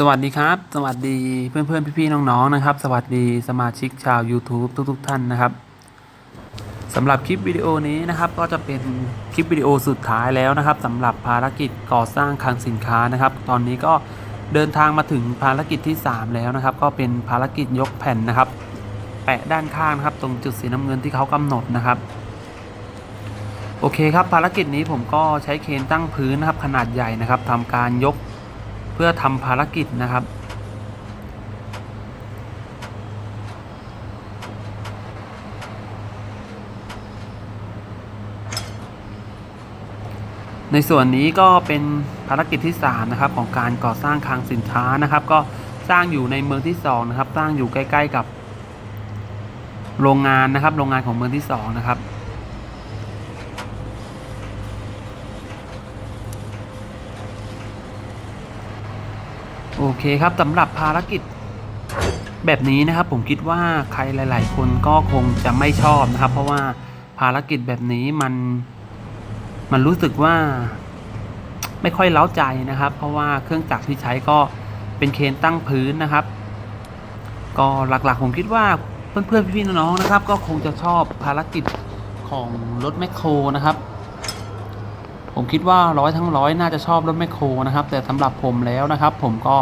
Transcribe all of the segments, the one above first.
สวัสดีครับ สวัสดีเพื่อนเพื่อนๆพี่ๆน้องๆนะครับ สวัสดีสมาชิกชาว YouTube ทุกๆ ท่านนะครับสำหรับคลิปวิดีโอนี้นะครับ ก็จะเป็นคลิปวิดีโอสุดท้ายแล้วนะครับสำหรับภารกิจก่อสร้างคลังสินค้านะครับ ตอนนี้ก็เดินทางมาถึงภารกิจที่ 3 แล้วนะครับ ก็เป็นภารกิจยกแผ่นนะครับ แปะด้านข้างนะครับ ตรงจุดสีน้ำเงินที่เขากำหนดนะครับโอเคครับภารกิจนี้ผมก็ใช้เคนตั้งพื้นนะครับขนาดใหญ่นะครับทำการยก เพื่อทำภารกิจนะครับ ในส่วนนี้ก็เป็นภารกิจที่ 3 นะครับ ของการก่อสร้างคลังสินค้านะครับ ก็สร้างอยู่ในเมืองที่ 2 นะครับ สร้างอยู่ใกล้ ๆ กับโรงงานนะครับ โรงงานของเมืองที่ 2 นะครับ โอเคครับสำหรับภารกิจแบบนี้นะครับผมคิดว่าใครหลาย ๆ คนก็คงจะไม่ชอบนะครับ เพราะว่าภารกิจแบบนี้มัน มันรู้สึกว่าไม่ค่อยเล้าใจนะครับ เพราะว่าเครื่องจักรที่ใช้ก็เป็นเคนตั้งพื้นนะครับ ก็หลัก ๆ ผมคิดว่าเพื่อนๆพี่ๆน้องๆนะครับ ก็คงจะชอบภารกิจของรถแมคโครนะครับ ผมคิดว่าร้อยทั้งร้อยน่าจะชอบรถแมคโครนะครับ แต่สำหรับผมแล้วนะครับ ผมก็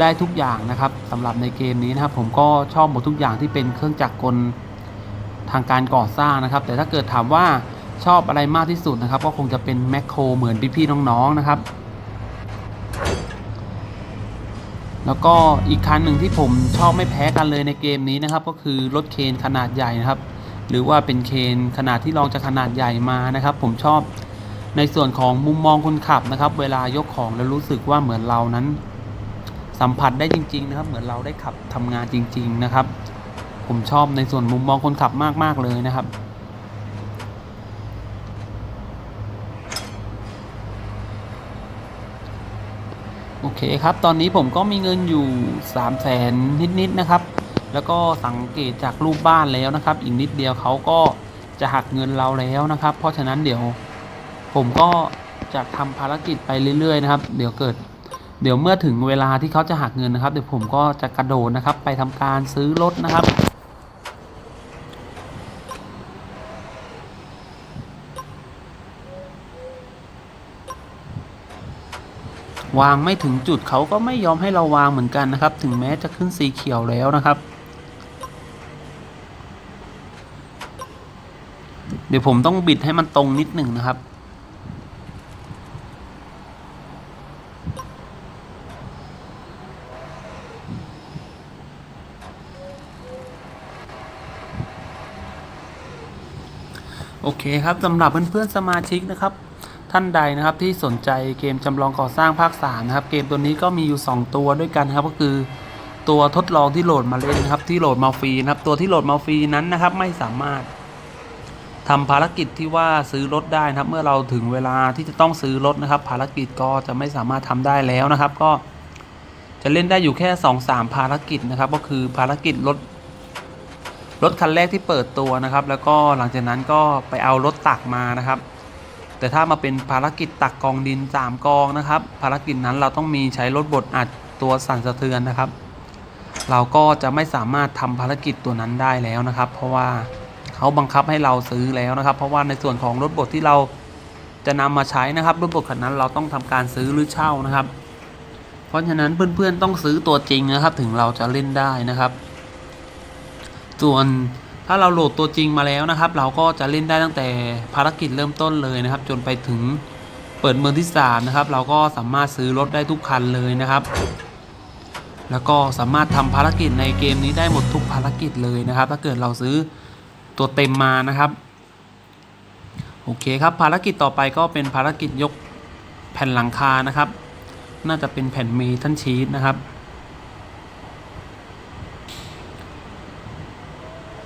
ได้ทุกอย่างนะครับสำหรับในเกมนี้นะครับ ผมก็ชอบหมดทุกอย่างที่เป็นเครื่องจักรกลทางการก่อสร้างนะครับ แต่ถ้าเกิดถามว่าชอบอะไรมากที่สุดนะครับ ก็คงจะเป็นแมคโครเหมือนพี่ๆน้องๆนะครับ แล้วก็อีกคันหนึ่งที่ผมชอบไม่แพ้กันเลยในเกมนี้นะครับ ก็คือรถเคนขนาดใหญ่นะครับ หรือว่าเป็นเคนขนาดที่ลองจะขนาดใหญ่มานะครับ ผมชอบ ในส่วนของมุมมองคนขับนะครับ เวลายกของแล้วรู้สึกว่าเหมือนเรานั้น สัมผัสได้จริง ๆ นะครับ เหมือนเราได้ขับทำงานจริง ๆ นะครับ ผมชอบในส่วนมุมมองคนขับมาก ๆ เลยนะครับโอเคครับ ตอนนี้ผมก็มีเงินอยู่3 0 0แสนนิดๆนะครับ แล้วก็สังเกตจากรูปบ้านแล้วนะครับ อีกนิดเดียวเขาก็จะหักเงินเราแล้วนะครับ เพราะฉะนั้นเดี๋ยว ผมก็จะทำภารกิจไปเรื่อยๆนะครับ เดี๋ยวเกิด เดี๋ยวเมื่อถึงเวลาที่เขาจะหักเงินนะครับ เดี๋ยวผมก็จะกระโดดนะครับ ไปทำการซื้อรถนะครับวางไม่ถึงจุดเขาก็ไม่ยอมให้เราวางเหมือนกันนะครับ ถึงแม้จะขึ้นสีเขียวแล้วนะครับ เดี๋ยวผมต้องบิดให้มันตรงนิดหนึ่งนะครับ โอเคครับสำหรับเพื่อนๆสมาชิกนะครับ ท่านใดนะครับที่สนใจเกมจำลองก่อสร้างภาค3นะครับ เกมตัวนี้ก็มีอยู่ 2 ตัวด้วยกันครับ ก็คือตัวทดลองที่โหลดมาเล่นนะครับ ที่โหลดมาฟรีนะครับ ตัวที่โหลดมาฟรีนั้นนะครับ ไม่สามารถทำภารกิจที่ว่าซื้อรถได้นะครับ เมื่อเราถึงเวลาที่จะต้องซื้อรถนะครับ ภารกิจก็จะไม่สามารถทำได้แล้วนะครับ ก็จะเล่นได้อยู่แค่ 2-3 ภารกิจนะครับ ก็คือภารกิจรถ รถคันแรกที่เปิดตัวนะครับ แล้วก็หลังจากนั้นก็ไปเอารถตักมานะครับ แต่ถ้ามาเป็นภารกิจตักกองดิน 3 กองนะครับ ภารกิจนั้นเราต้องมีใช้รถบดอัดตัวสั่นสะเทือนนะครับ เราก็จะไม่สามารถทำภารกิจตัวนั้นได้แล้วนะครับ เพราะว่าเขาบังคับให้เราซื้อแล้วนะครับ เพราะว่าในส่วนของรถบดที่เราจะนำมาใช้นะครับรถบดคันนั้นเราต้องทำการซื้อหรือเช่านะครับ เพราะฉะนั้นเพื่อนๆต้องซื้อตัวจริงนะครับ ถึงเราจะเล่นได้นะครับ ส่วนถ้าเราโหลดตัวจริงมาแล้วนะครับ เราก็จะเล่นได้ตั้งแต่ภารกิจเริ่มต้นเลยนะครับ จนไปถึงเปิดเมืองที่3นะครับ เราก็สามารถซื้อรถได้ทุกคันเลยนะครับ แล้วก็สามารถทำภารกิจในเกมนี้ได้หมดทุกภารกิจเลยนะครับ ถ้าเกิดเราซื้อตัวเต็มมานะครับโอเคครับภารกิจต่อไปก็เป็นภารกิจยกแผ่นหลังคานะครับ น่าจะเป็นแผ่นเมทัลชีตนะครับ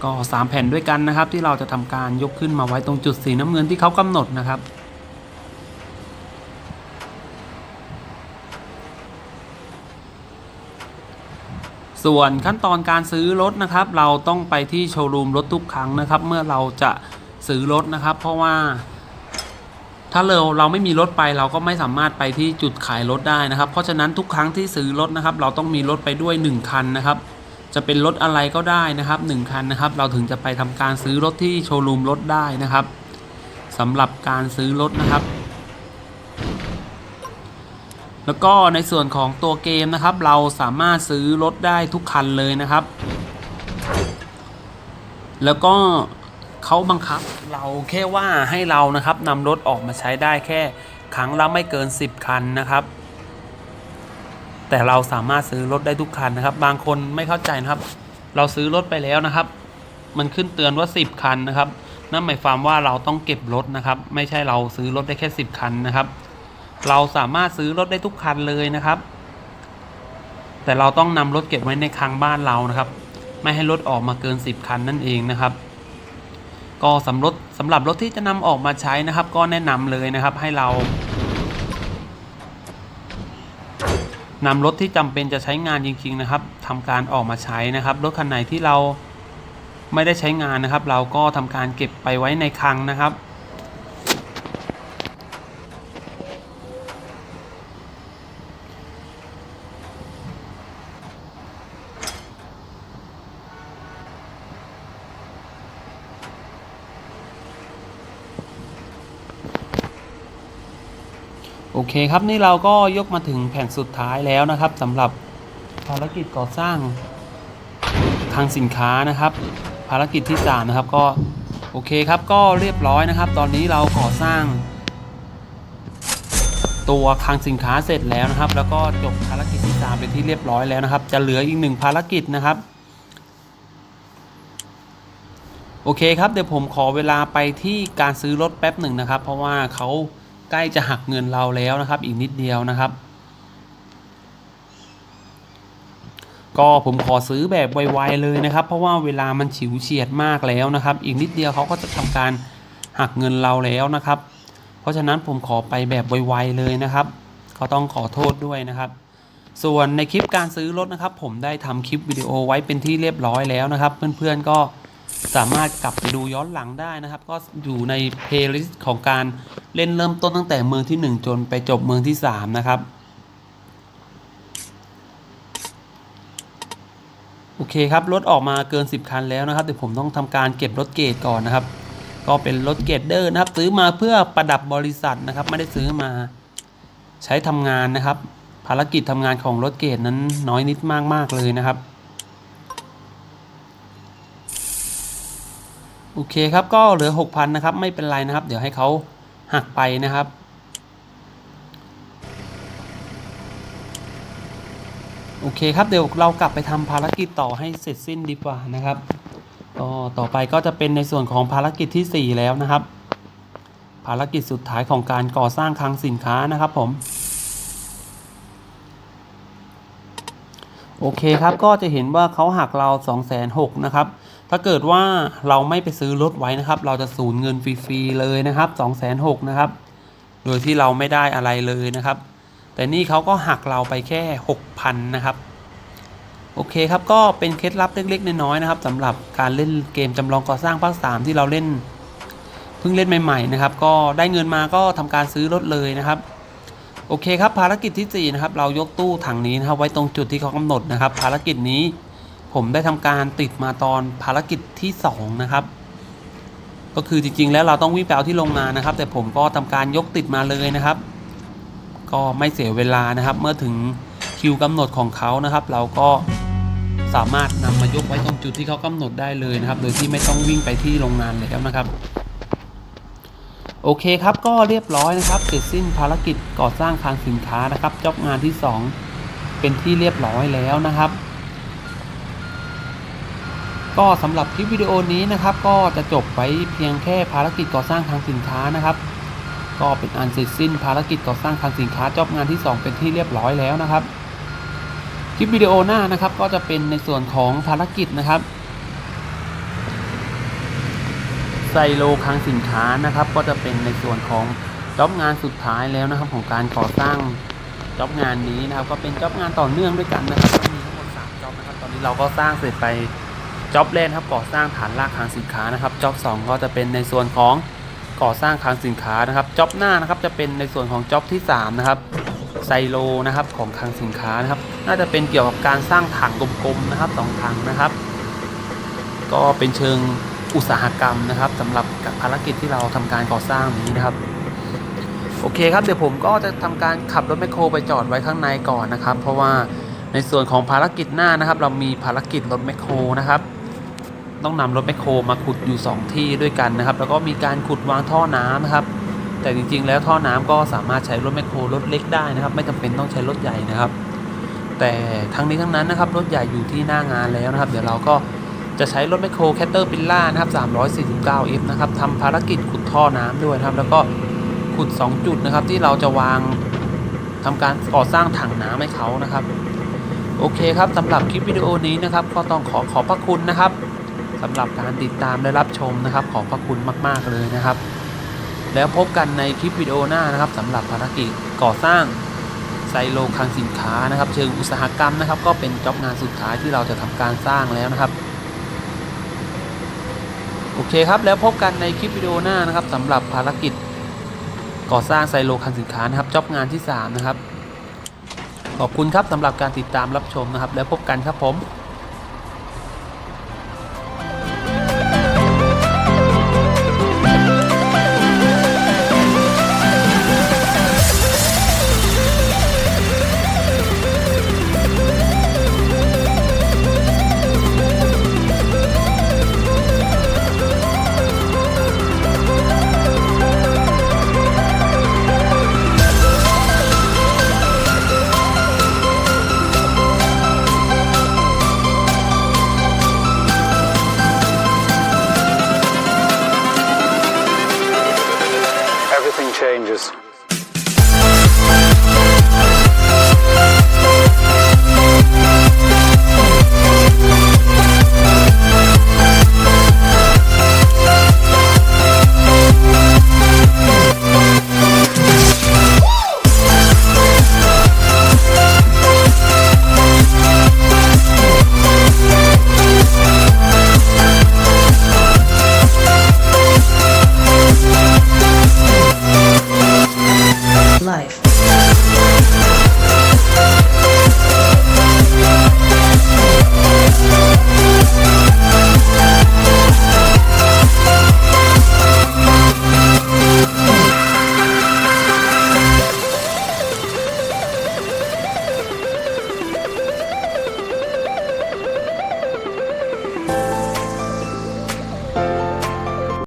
ก็ 3 แผ่นด้วยกันนะครับ ที่เราจะทำการยกขึ้นมาไว้ตรงจุดสีน้ำเงินที่เขากำหนดนะครับ ส่วนขั้นตอนการซื้อรถนะครับ เราต้องไปที่โชว์รูมรถทุกครั้งนะครับ เมื่อเราจะซื้อรถนะครับ เพราะว่าถ้าเราเราไม่มีรถไปเราก็ไม่สามารถไปที่จุดขายรถได้นะครับ เพราะฉะนั้นทุกครั้งที่ซื้อรถนะครับ เราต้องมีรถไปด้วย 1 คันนะครับ จะเป็นรถอะไรก็ได้นะครับ 1 คันนะครับ เราถึงจะไปทำการซื้อรถที่โชว์รูมรถได้นะครับสำหรับการซื้อรถนะครับ แล้วก็ในส่วนของตัวเกมนะครับ เราสามารถซื้อรถได้ทุกคันเลยนะครับ แล้วก็เขาบังคับเราแค่ว่าให้เรานะครับนำรถออกมาใช้ได้แค่ครั้งละไม่เกิน 10 คันนะครับ แต่เราสามารถซื้อรถได้ทุกคันนะครับ บางคนไม่เข้าใจนะครับ เราซื้อรถไปแล้วนะครับ มันขึ้นเตือนว่า 10 คันนะครับ นั่นหมายความว่าเราต้องเก็บรถนะครับ ไม่ใช่เราซื้อรถได้แค่ 10 คันนะครับ เราสามารถซื้อรถได้ทุกคันเลยนะครับ แต่เราต้องนำรถเก็บไว้ในคลังบ้านเรานะครับ ไม่ให้รถออกมาเกิน 10 คันนั่นเองนะครับก็สำรับสำหรับรถที่จะนำออกมาใช้นะครับ ก็แนะนำเลยนะครับ ให้เรา นำรถที่จำเป็นจะใช้งานจริง ๆ นะครับทำการออกมาใช้นะครับ รถคันไหนที่เราไม่ได้ใช้งานนะครับ เราก็ทำการเก็บไปไว้ในคลังนะครับ โอเคครับนี่เราก็ยกมาถึงแผ่นสุดท้ายแล้วนะครับสำหรับภารกิจก่อสร้างคลังสินค้านะครับ ภารกิจที่สามนะครับก็โอเคครับก็เรียบร้อยนะครับ ตอนนี้เราก่อสร้าง ตัวคลังสินค้าเสร็จแล้วนะครับ แล้วก็จบภารกิจที่สามเป็นที่เรียบร้อยแล้วนะครับ จะเหลืออีกหนึ่งภารกิจนะครับโอเคครับเดี๋ยวผมขอเวลาไปที่การซื้อรถแป๊บหนึ่งนะครับ เพราะว่าเขา ใกล้จะหักเงินเราแล้วนะครับ อีกนิดเดียวนะครับ ก็ผมขอซื้อแบบไวๆเลยนะครับ เพราะว่าเวลามันฉิวเฉียดมากแล้วนะครับ อีกนิดเดียวเขาก็จะทำการหักเงินเราแล้วนะครับ เพราะฉะนั้นผมขอไปแบบไวๆเลยนะครับ ก็ต้องขอโทษด้วยนะครับ ส่วนในคลิปการซื้อรถนะครับ ผมได้ทำคลิปวิดีโอไว้เป็นที่เรียบร้อยแล้วนะครับ เพื่อนๆก็ สามารถกลับไปดูย้อนหลังได้นะครับ ก็อยู่ในเพลย์ลิสต์ของการเล่นเริ่มต้นตั้งแต่เมืองที่ 1 จนไปจบเมืองที่ 3 นะครับ โอเคครับ รถออกมาเกิน 10 คันแล้วนะครับ เดี๋ยวผมต้องทำการเก็บรถเกรดก่อนนะครับ ก็เป็นรถเกรดเดอร์นะครับ ซื้อมาเพื่อประดับบริษัทนะครับ ไม่ได้ซื้อมาใช้ทำงานนะครับ ภารกิจทำงานของรถเกรดนั้นน้อยนิดมากๆเลยนะครับ โอเคครับก็เหลือ 6,000 นะครับ ไม่เป็นไรนะครับ เดี๋ยวให้เขาหักไปนะครับ โอเคครับเดี๋ยวเรากลับไปทำภารกิจต่อให้เสร็จสิ้นดีกว่านะครับก็ต่อไปก็จะเป็นในส่วนของภารกิจที่ 4 แล้วนะครับ ภารกิจสุดท้ายของการก่อสร้างคลังสินค้านะครับผม โอเคครับก็จะเห็นว่าเขาหักเรา 2 6 0 0 0นะครับ ถ้าเกิดว่าเราไม่ไปซื้อรถไว้นะครับ เราจะสูญเงินฟรีๆเลยนะครับ2 6 0 0 0นะครับ โดยที่เราไม่ได้อะไรเลยนะครับ แต่นี่เขาก็หักเราไปแค่ 6,000นะครับ โอเคครับก็เป็นเคล็ดลับเล็กๆน้อยๆนะครับสำหรับการเล่นเกมจำลองก่อสร้างภาค3ที่เราเล่นเพิ่งเล่นใหม่ๆนะครับ ก็ได้เงินมาก็ทำการซื้อรถเลยนะครับ โอเคครับภารกิจที่4นะครับเรายกตู้ถังนี้นะครับไว้ตรงจุดที่เขากำหนดนะครับ ภารกิจนี้ ผมได้ทำการติดมาตอนภารกิจที่ 2 นะครับ ก็คือจริงๆ แล้วเราต้องวิ่งไปเอาที่โรงงานนะครับ แต่ผมก็ทำการยกติดมาเลยนะครับ ก็ไม่เสียเวลานะครับ เมื่อถึงคิวกำหนดของเขานะครับ เราก็สามารถนำมายกไว้ตรงจุดที่เขากำหนดได้เลยนะครับ โดยที่ไม่ต้องวิ่งไปที่โรงงานเลยครับนะครับ โอเคครับก็เรียบร้อยนะครับเสร็จสิ้นภารกิจก่อสร้างคลังสินค้านะครับจ็อบงานที่ 2 เป็นที่เรียบร้อยแล้วนะครับ ก็สำหรับคลิปวิดีโอนี้นะครับ ก็จะจบไวเพียงแค่ภารกิจก่อสร้างคลังสินค้านะครับ ก็เป็นอันเสร็จสิ้นภารกิจก่อสร้างคลังสินค้าจอบงานที่ 2 เป็นที่เรียบร้อยแล้วนะครับ คลิปวิดีโอหน้านะครับก็จะเป็นในส่วนของภารกิจนะครับไซโลคลังสินค้านะครับ ก็จะเป็นในส่วนของจ็อบงานสุดท้ายแล้วนะครับ ของการก่อสร้างจ็อบงานนี้นะครับ ก็เป็นจ็อบงานต่อเนื่องด้วยกันนะครับก็มีทั้งหมด3จ็อบนะครับ ตอนนี้เราก็สร้างเสร็จไป จ็อบแรกครับก่อสร้างฐานรากคลังสินค้านะครับจ็อบ2ก็จะเป็นในส่วนของก่อสร้างคลังสินค้านะครับจ็อบหน้านะครับจะเป็นในส่วนของจ็อบที่สามนะครับไซโลนะครับของคลังสินค้านะครับ น่าจะเป็นเกี่ยวกับการสร้างถังกลมๆนะครับสองถังนะครับ ก็เป็นเชิงอุตสาหกรรมนะครับสำหรับภารกิจที่เราทำการก่อสร้างนี้นะครับ โอเคครับเดี๋ยวผมก็จะทำการขับรถแมคโครไปจอดไว้ข้างในก่อนนะครับ เพราะว่าในส่วนของภารกิจหน้านะครับ เรามีภารกิจรถแมคโครนะครับ ต้องนำรถแมคโครมาขุดอยู่ 2 ที่ด้วยกันนะครับ แล้วก็มีการขุดวางท่อน้ำนะครับ แต่จริงๆ แล้วท่อน้ำก็สามารถใช้รถแมคโครรถเล็กได้นะครับ ไม่จำเป็นต้องใช้รถใหญ่นะครับ แต่ทั้งนี้ทั้งนั้นนะครับรถใหญ่อยู่ที่หน้างานแล้วนะครับ เดี๋ยวเราก็จะใช้รถแมคโครแคตเตอร์ปิลล่านะครับ 349F นะครับทำภารกิจขุดท่อน้ำด้วยนะครับ แล้วก็ขุด 2 จุดนะครับ ที่เราจะวางทำการก่อสร้างถังน้ำให้เขานะครับ โอเคครับสำหรับคลิปวิดีโอนี้นะครับ ก็ต้องขอขอบพระคุณนะครับ สำหรับการติดตามและรับชมนะครับ ขอบพระคุณมาก ๆ เลยนะครับ แล้วพบกันในคลิปวิดีโอหน้านะครับสำหรับภารกิจก่อสร้างไซโลคลังสินค้านะครับ เชิงอุตสาหกรรมนะครับ ก็เป็นจ็อบงานสุดท้ายที่เราจะทำการสร้างแล้วนะครับโอเคครับ แล้วพบกันในคลิปวิดีโอหน้านะครับสำหรับภารกิจก่อสร้างไซโลคลังสินค้านะครับจ็อบงานที่ 3 นะครับ ขอบคุณครับสำหรับการติดตามรับชมนะครับ แล้วพบกันครับผม